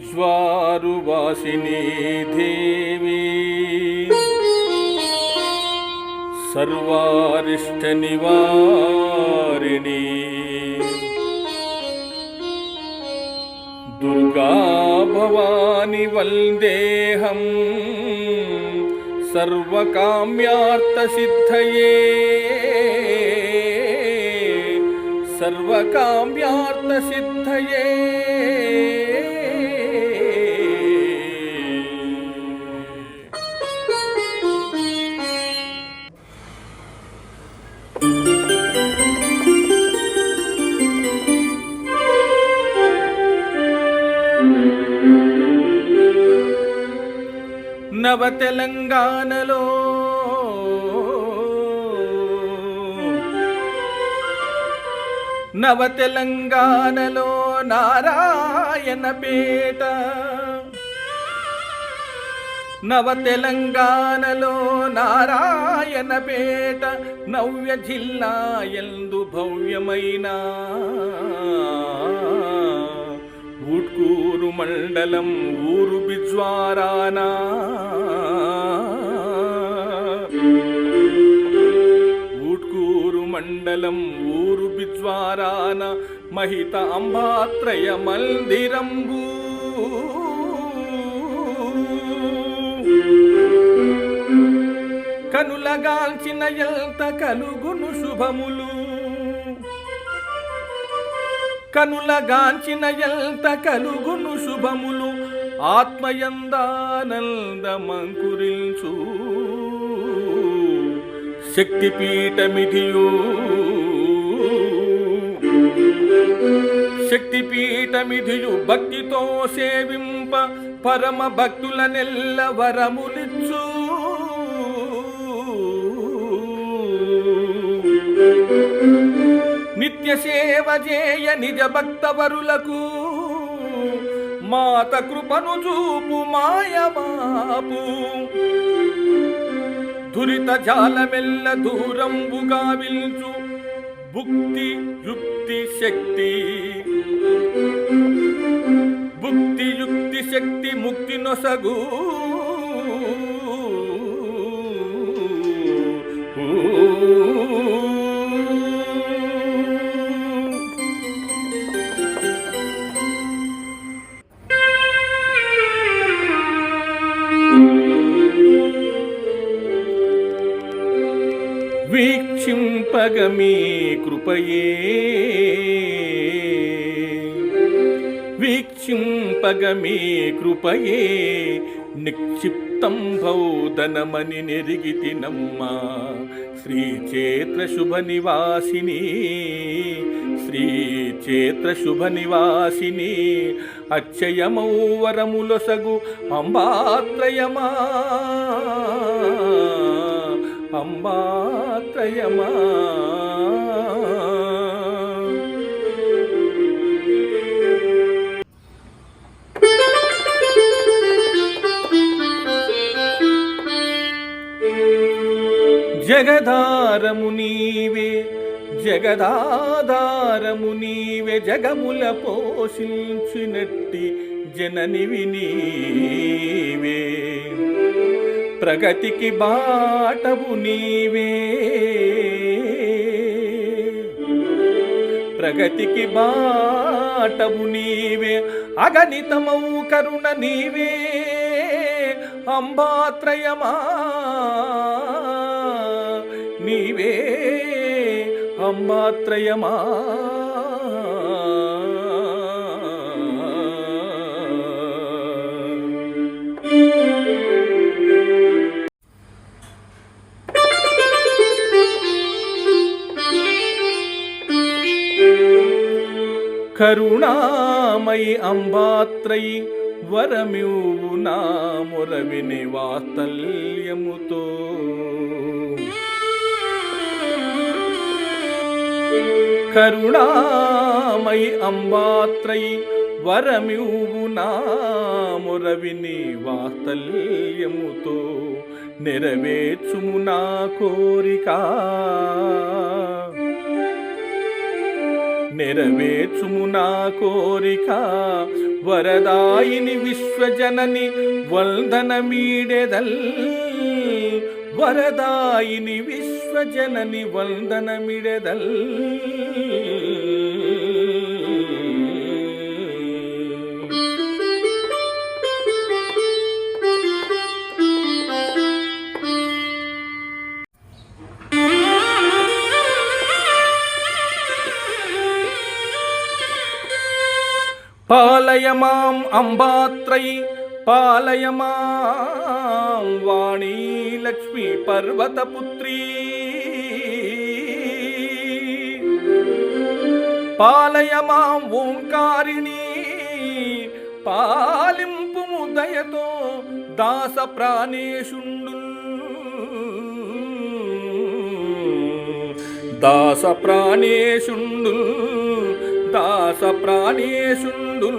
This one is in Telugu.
जरुवासिनी देवी। सर्वारिष्टनिवारिणी दुर्गा भवानि वल्देहम् सर्वकाम्यार्थसिद्धये। सर्वकाम्यार्थसिद्धये। నవ తెలంగాణలో. నవ తెలంగాణలో నారాయణపేట నవ తెలంగాణలో నారాయణపేట నవ్య జిల్లా ఎందు భవ్యమైన ఊట్కూరు మండలం ఊరు బిజ్వారానా. ఊట్కూరు మండలం ఊరు బిజ్వారాన మహిత అంబాత్రయ మందిరంబు. కనులగాల్చిన ఎంత కలుగును శుభములు. కనులగాంచిన ఎంత కలుగును శుభములు. ఆత్మయందానందమంకురించు. శక్తిపీఠమిధియు శక్తిపీఠమిధియు భక్తితో సేవింప పరమ భక్తుల నెల్ల వరములిచ్చు సేవ చేయ నిజ భక్తవరులకు మాత కృపను చూపు మాయమాపు దురిత జాలమెల్ల దూరంబుగా విల్చు భుక్తి యుక్తి శక్తి. భుక్తి యుక్తి శక్తి ముక్తి నొసగు. వీక్షింపగ మీ కృపయే. వీక్షింపగ మీ కృపయే. నిక్షిప్తం భౌదనమని నెరిగితినమ్మా శ్రీచేత్ర శుభ నివాసిని శ్రీచేత్ర శుభ నివాసిని అక్షయమౌ వరములొసగు అంబాత్రయమా. అంబాత్రయమా జగదారము నీవే జగదాధారము నీవే జగముల పోషించినట్టి జననివి నీవే. ప్రగతికి బాటవు నీవే. ప్రగతికి బాటవు నీవే. అగణితమౌ కరుణ నీవే. అంబాత్రయమా నీవే. అంబాత్రయమా కరుణామయి అంబాత్రై వరమివు నా మురవిని వాత్సల్యముతో కరుణామయి అంబాత్రై వరమివు నా మురవిని వాత్సల్యముతో నెరవేర్చుము నా కోరిక. నెరవేర్చుము నా కోరిక. వరదాయిని విశ్వజనని వందనమీడెదల్. వరదాయిని విశ్వజనని వందనమిడెదల్. పాలయ మాం అంబాత్రై పాలయ మాం వాణీ లక్ష్మీ పర్వతపుత్రీ పాలయ మాం ఓంకారిణి పాలింపు దయతో దాస ప్రాణేశుండు దాస ప్రాణేశుండు దాస ప్రాణేశుండు